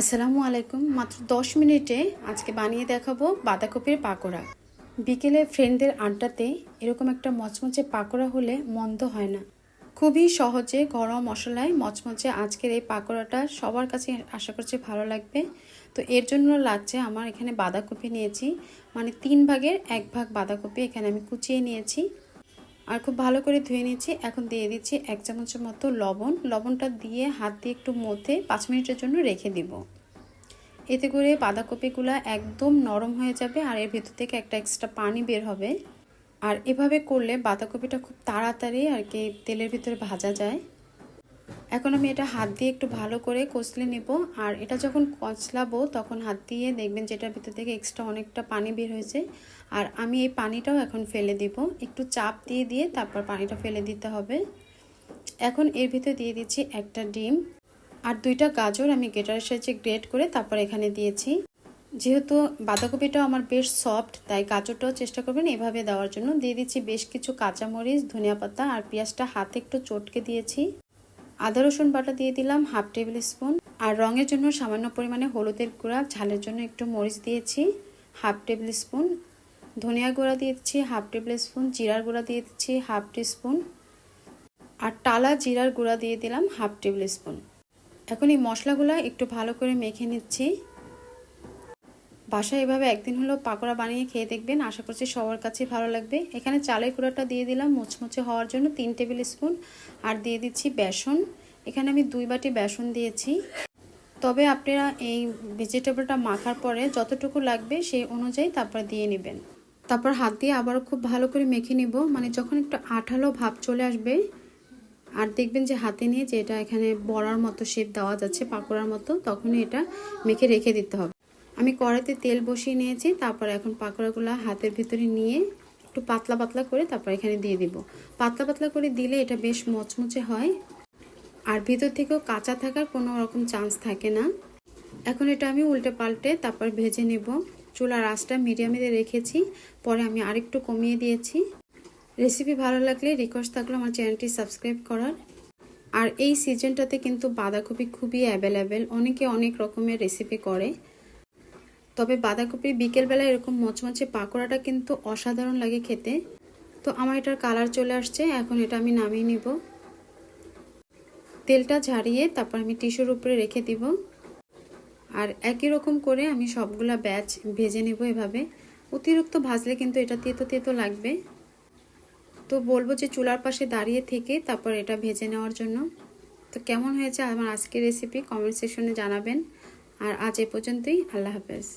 আসসালামু আলাইকুম। মাত্র দশ মিনিটে আজকে বানিয়ে দেখাবো বাঁধাকপির পাকোড়া। বিকেলে ফ্রেন্ডদের আড্ডাতে এরকম একটা মচমচে পাকোড়া হলে মন্দ হয় না। খুবই সহজে গরম মশলায় মচমচে আজকের এই পাকোড়াটা সবার কাছে আশা করছি ভালো লাগবে। তো এর জন্য লাগছে আমার এখানে বাঁধাকপি নিয়েছি। মানে তিন ভাগের এক ভাগ বাঁধাকপি এখানে আমি কুচিয়ে নিয়েছি। আর খুব ভালো করে ধুয়ে নিচ্ছি। এখন দিয়ে দিচ্ছি এক চামচের মতো লবণ। লবণটা দিয়ে হাত দিয়ে একটু মধ্যে পাঁচ মিনিটের জন্য রেখে দিব। এতে করে বাঁধাকপিগুলো একদম নরম হয়ে যাবে আর এর ভেতর থেকে একটা এক্সট্রা পানি বের হবে। আর এভাবে করলে বাঁধাকপিটা খুব তাড়াতাড়ি আর কি তেলের ভিতরে ভাজা যায়। এখন আমি এটা হাত দিয়ে একটু ভালো করে কষলে নেব। আর এটা যখন কচলাবো, তখন হাত দিয়ে দেখবেন যেটার ভিতর থেকে এক্সট্রা অনেকটা পানি বের হয়েছে। আর আমি এই পানিটাও এখন ফেলে দিব। একটু চাপ দিয়ে দিয়ে তারপর পানিটা ফেলে দিতে হবে। এখন এর ভিতরে দিয়ে দিচ্ছি একটা ডিম। আর দুইটা গাজর আমি গেটারের সাহায্যে গ্রেট করে তারপর এখানে দিয়েছি। যেহেতু বাঁধাকপিটাও আমার বেশ সফট তাই গাজরটাও চেষ্টা করবেন এভাবে দেওয়ার জন্য। দিয়ে দিচ্ছি বেশ কিছু কাঁচামরিচ, ধনিয়া পাতা আর পেঁয়াজটা হাতে একটু চটকে দিয়েছি। আদা, রসুন বাটা দিয়ে দিলাম হাফ টেবিল স্পুন। আর রঙের জন্য সামান্য পরিমাণে হলুদের গুঁড়া, ঝালের জন্য একটু মরিচ দিয়েছি হাফ টেবিল স্পুন। ধনিয়া গুঁড়া দিয়ে দিচ্ছি হাফ টেবিল স্পুন, জিরার গুঁড়া দিয়ে দিচ্ছি হাফ স্পুন। আর টালা জিরার গুঁড়া দিয়ে দিলাম হাফ টেবিল স্পুন। এখন এই মশলাগুলো একটু ভালো করে মেখে নিচ্ছি। বাসায় এভাবে একদিন হলো পাকোড়া বানিয়ে খেয়ে দেখবেন। আশা করছি সবার কাছেই ভালো লাগবে। এখানে চালের গুঁড়াটা দিয়ে দিলাম মুচমুচে হওয়ার জন্য তিন টেবিল স্পুন। আর দিয়ে দিচ্ছি বেসন। এখানে আমি দুই বাটি বেসন দিয়েছি। তবে আপনারা এই ভেজিটেবলটা মাখার পরে যতটুকু লাগবে সেই অনুযায়ী তারপর দিয়ে নেবেন। তারপর হাত দিয়ে আবারও খুব ভালো করে মেখে নিব। মানে যখন একটু আঠালো ভাব চলে আসবে, আর দেখবেন যে হাতে নিয়ে যে এটা এখানে বড়ার মতো শেপ দেওয়া যাচ্ছে, পাকোড়ার মতো, তখনই এটা মেখে রেখে দিতে হবে। আমি কড়াইতে তেল বসিয়ে নিয়েছি, তারপর এখন পাকোড়াগুলো হাতের ভিতরে নিয়ে একটু পাতলা পাতলা করে তারপর এখানে দিয়ে দিব। পাতলা পাতলা করে দিলে এটা বেশ মচমচে হয়, আর ভিতর থেকেও কাঁচা থাকার কোনো রকম চান্স থাকে না। এখন এটা আমি উল্টে পাল্টে তারপর ভেজে নেব। চুলার আঁচটা মিডিয়ামে রেখেছি, পরে আমি আরেকটু কমিয়ে দিয়েছি। রেসিপি ভালো লাগলে রিকোয়েস্ট থাকল আমার চ্যানেলটি সাবস্ক্রাইব করার। আর এই সিজনটাতে কিন্তু বাঁধাকপি খুবই অ্যাভেলেবেল অনেকে অনেক রকমের রেসিপি করে। তবে বাঁধাকপি বিকেলবেলা এরকম মচমচে পাকোড়াটা কিন্তু অসাধারণ লাগে খেতে। তো আমার এটার কালার চলে আসছে, এখন এটা আমি নামিয়ে নিব। তেলটা ঝাড়িয়ে তারপর আমি টিস্যুর উপরে রেখে দিব। আর একই রকম করে আমি সবগুলা ব্যাচ ভেজে নেব এভাবে। অতিরিক্ত ভাজলে কিন্তু এটা তেতো তেতো লাগবে। তো বলব যে চুলার পাশে দাঁড়িয়ে থেকে তারপর এটা ভেজে নেওয়ার জন্য। তো কেমন হয়েছে আমার আজকের রেসিপি কমেন্ট সেকশনে জানাবেন। আর আজ এ পর্যন্তই, আল্লাহ হাফেজ।